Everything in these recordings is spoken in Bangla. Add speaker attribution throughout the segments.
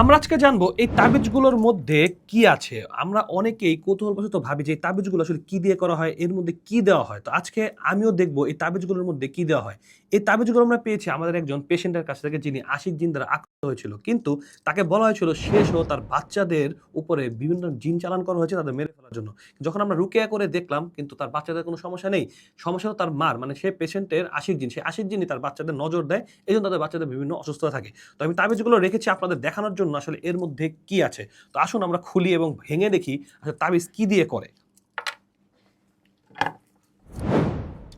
Speaker 1: আমরা আজকে জানব এই তাবিজগুলোর মধ্যে কি আছে। আমরা অনেকেই কৌতূহলবশত ভাবি যে এই তাবিজগুলো আসলে কি দিয়ে করা হয়, এর মধ্যে কি দেওয়া হয়? তো আজকে আমিও দেখব এই তাবিজগুলোর মধ্যে কি দেওয়া হয়। এই তাবিজগুলো আমরা পেয়েছি আমাদের একজন পেশেন্টের কাছ থেকে যিনি আশিক জিন দ্বারা আক্রান্ত হয়েছিল। কিন্তু তাকে বলা হয়েছিল শেষ ও তার বাচ্চাদের উপরে বিভিন্ন জিন চালান করা হয়েছে তাদের মেরে ফেলার জন্য। যখন আমরা রুকেয়া করে দেখলাম, কিন্তু তার বাচ্চাদের কোনো সমস্যা নেই। সমস্যা তার মার মানে সে পেশেন্টের আশিক জিন। সে আশিক জিনই তার বাচ্চাদের নজর দেয় এই জন্য তাদের বাচ্চাদের বিভিন্ন অসুস্থতা থাকে। তো আমি তাবিজগুলো রেখেছি, আপনাদের দেখানোর জন্য আসলে এর মধ্যে কি আছে? তো আসুন আমরা খুলি এবং ভেঙে দেখি আসলে তাবিজ কি দিয়ে করে।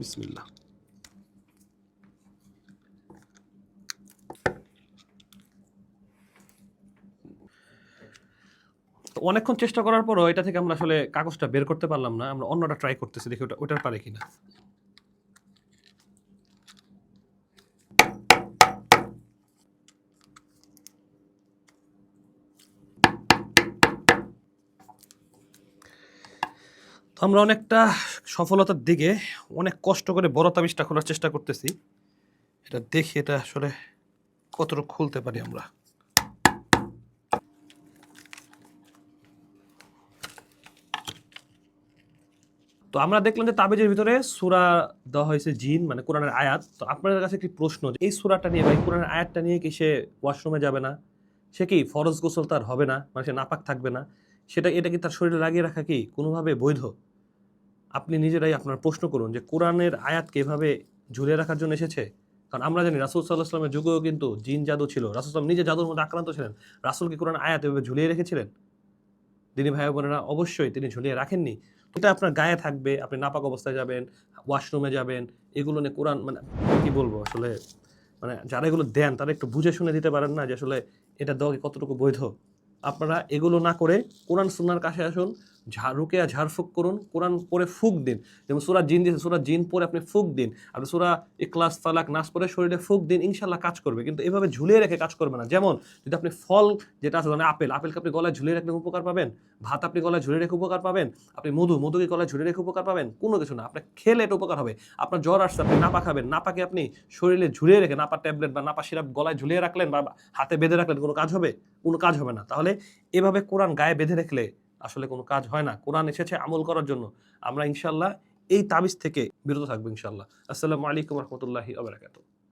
Speaker 1: বিসমিল্লাহ। অনেকক্ষণ চেষ্টা করার পরও এটা থেকে আমরা আসলে কাগজটা বের করতে পারলাম না আমরা অন্যটা ট্রাই করতেছি দেখি ওটা ওটার পারে কিনা। আমরা অনেকটা সফলতার দিকে অনেক কষ্ট করে বড় তাবিজটা খোলার চেষ্টা করতেছি। এটা দেখি এটা আসলে কতটুকু খুলতে পারি আমরা। তো আমরা দেখলাম যে তাবিজের ভিতরে সুরা দেওয়া হয়েছে জিন মানে কোরআনের আয়াত। তো আপনাদের কাছে একটি প্রশ্ন যে, এই সুরাটা নিয়ে বা কোরআনের আয়াতটা নিয়ে কি সে ওয়াশরুমে যাবে না? সে কি ফরজ গোসল তার হবে না? মানে সে নাপাক থাকবে না? সেটা, এটা কি তার শরীরে লাগিয়ে রাখা কি কোনোভাবে বৈধ? আপনি নিজেরাই আপনার প্রশ্ন করুন যে কোরআনের আয়াতকে এভাবে ঝুলিয়ে রাখার জন্য এসেছে? কারণ আমরা জানি রাসুল সাল্লাহ আসলামের যুগেও কিন্তু জিন জাদু ছিল। রাসুল সাল্লাম নিজে জাদুর মধ্যে আক্রান্ত ছিলেন। রাসুলকে কোরআন আয়াত এভাবে ঝুলিয়ে রেখেছিলেন? দিনী ভাই বোনেরা, অবশ্যই তিনি ঝুলিয়ে রাখেননি। এটা আপনার গায়ে থাকবে, আপনি নাপাক অবস্থায় যাবেন, ওয়াশরুমে যাবেন, এগুলো নিয়ে কোরআন মানে কি বলব আসলে? মানে যারা এগুলো দেন, তারা একটু বুঝে শুনে দিতে পারেন না যে আসলে এটা দেওয়া কতটুকু বৈধ? আপনারা এগুলো না করে কোরআন সুন্নার কাছে আসুন ঝাড়ুকে ঝাড়ফুক করুন, কোরআন পরে ফুক দিন। যেমন সুরা জিন দিয়েছে, সুরা জিন পরে আপনি ফুক দিন। আপনি সুরা ইকলাস ফালাক নাচ পরে শরীরে ফুক দিন ইনশাল্লাহ কাজ করবে। কিন্তু এভাবে ঝুলিয়ে রেখে কাজ করবে না। যেমন, যদি আপনি ফল যেটা আছে মানে আপেল, আপেলকে আপনি গলায় ঝুলিয়ে রাখলে উপকার পাবেন? ভাত আপনি গলায় ঝুলিয়ে রেখে উপকার পাবেন? আপনি মধু, মধুকে গলায় ঝুলিয়ে রেখে উপকার পাবেন? কোনো কিছু না। আপনার খেলে এটা উপকার হবে। আপনার জ্বর আসছে, আপনি নাপা খাবেন। নাপাকে আপনি শরীরে ঝুলিয়ে রেখে, নাপা ট্যাবলেট বা নাপা সিরাপ গলায় ঝুলিয়ে রাখলেন বা হাতে বেঁধে রাখলেন, কোনো কাজ হবে? কোনো কাজ হবে না। তাহলে এভাবে কোরআন গায়ে বেঁধে রাখলে আসলে কোনো কাজ হয় না। কোরআন এসেছে আমল করার জন্য। আমরা ইনশাল্লাহ এই তাবিজ থেকে বিরত থাকব ইনশাল্লাহ আসসালামু আলাইকুম রহমতুল্লাহি আবরাকাতুহ